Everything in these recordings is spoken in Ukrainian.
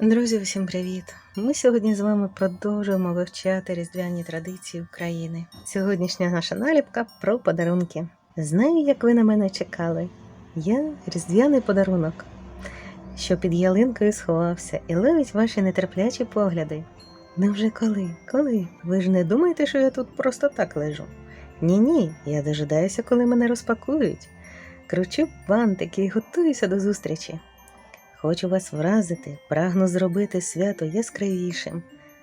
Друзі, всім привіт! Ми сьогодні з вами продовжуємо вивчати різдвяні традиції України. Сьогоднішня наша наліпка про подарунки. Знаю, як ви на мене чекали. Я різдвяний подарунок, що під ялинкою сховався і ловить ваші нетерплячі погляди. Невже коли? Коли? Ви ж не думаєте, що я тут просто так лежу? Ні, ні, я дожидаюся, коли мене розпакують. Кручу бантики і готуюся до зустрічі. Хочу вас вразити, прагну зробити свято яскравішим.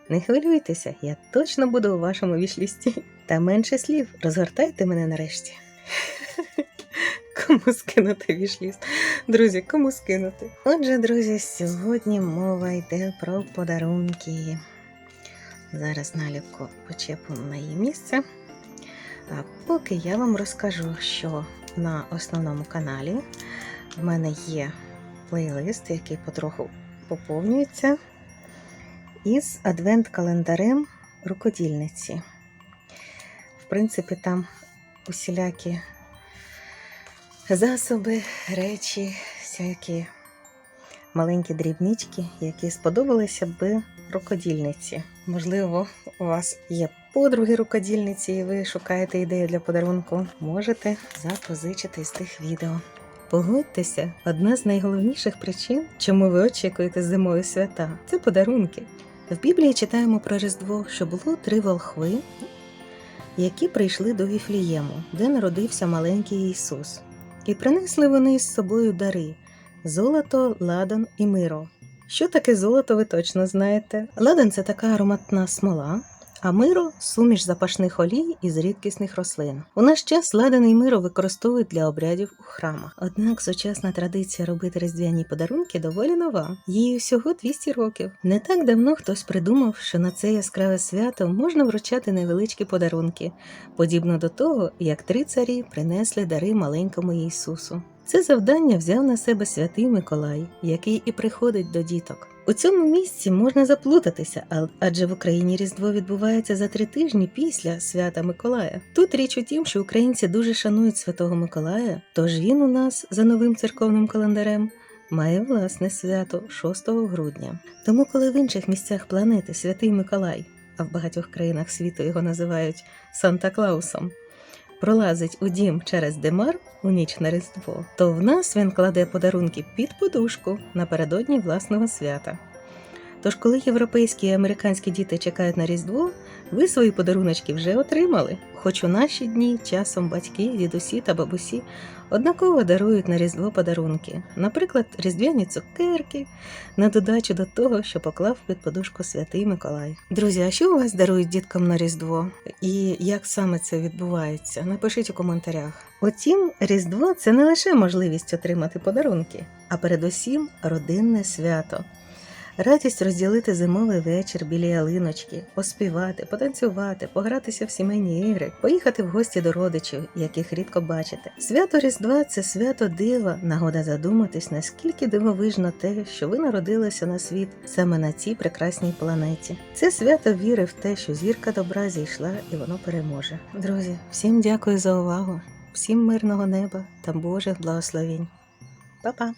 Не хвилюйтеся, я точно буду у вашому вішлісті. Та менше слів, розгортайте мене нарешті. Кому скинути вішліст? Друзі, кому скинути? Отже, друзі, сьогодні мова йде про подарунки. Зараз наліпку почепимо на її місце. А поки я вам розкажу, що на основному каналі в мене є плейлист, який потроху поповнюється, із адвент-календарем рукодільниці. В принципі, там усілякі засоби, речі, всякі маленькі дрібнички, які сподобалися би рукодільниці. Можливо, у вас є подруги рукодільниці, і ви шукаєте ідею для подарунку. Можете запозичити з тих відео. Погодьтеся, одна з найголовніших причин, чому ви очікуєте зимові свята, це подарунки. В Біблії читаємо про Різдво, що було три волхви, які прийшли до Віфлієму, де народився маленький Ісус. І принесли вони з собою дари золото, ладан і миро. Що таке золото, ви точно знаєте. Ладан це така ароматна смола, а миро суміш запашних олій із рідкісних рослин. У наш час ладан і миро використовують для обрядів у храмах. Однак сучасна традиція робити різдвяні подарунки доволі нова. Їй всього 200 років. Не так давно хтось придумав, що на це яскраве свято можна вручати невеличкі подарунки, подібно до того, як три царі принесли дари маленькому Ісусу. Це завдання взяв на себе святий Миколай, який і приходить до діток. У цьому місці можна заплутатися, адже в Україні Різдво відбувається за три тижні після свята Миколая. Тут річ у тім, що українці дуже шанують святого Миколая, тож він у нас за новим церковним календарем має власне свято 6 грудня. Тому, коли в інших місцях планети святий Миколай, а в багатьох країнах світу його називають Санта Клаусом, пролазить у дім через Демар у ніч на Різдво, то в нас він кладе подарунки під подушку напередодні власного свята. Тож, коли європейські і американські діти чекають на Різдво, ви свої подаруночки вже отримали. Хоч у наші дні часом батьки, дідусі та бабусі однаково дарують на Різдво подарунки, наприклад, різдвяні цукерки, на додачу до того, що поклав під подушку святий Миколай. Друзі, а що у вас дарують діткам на Різдво? І як саме це відбувається? Напишіть у коментарях. Утім, Різдво це не лише можливість отримати подарунки, а передусім родинне свято. Радість розділити зимовий вечір біля ялиночки, поспівати, потанцювати, погратися в сімейні ігри, поїхати в гості до родичів, яких рідко бачите. Свято Різдва це свято дива, нагода задуматись, наскільки дивовижно те, що ви народилися на світ саме на цій прекрасній планеті. Це свято віри в те, що зірка добра зійшла і воно переможе. Друзі, всім дякую за увагу, всім мирного неба та Божих благословень. Па-па!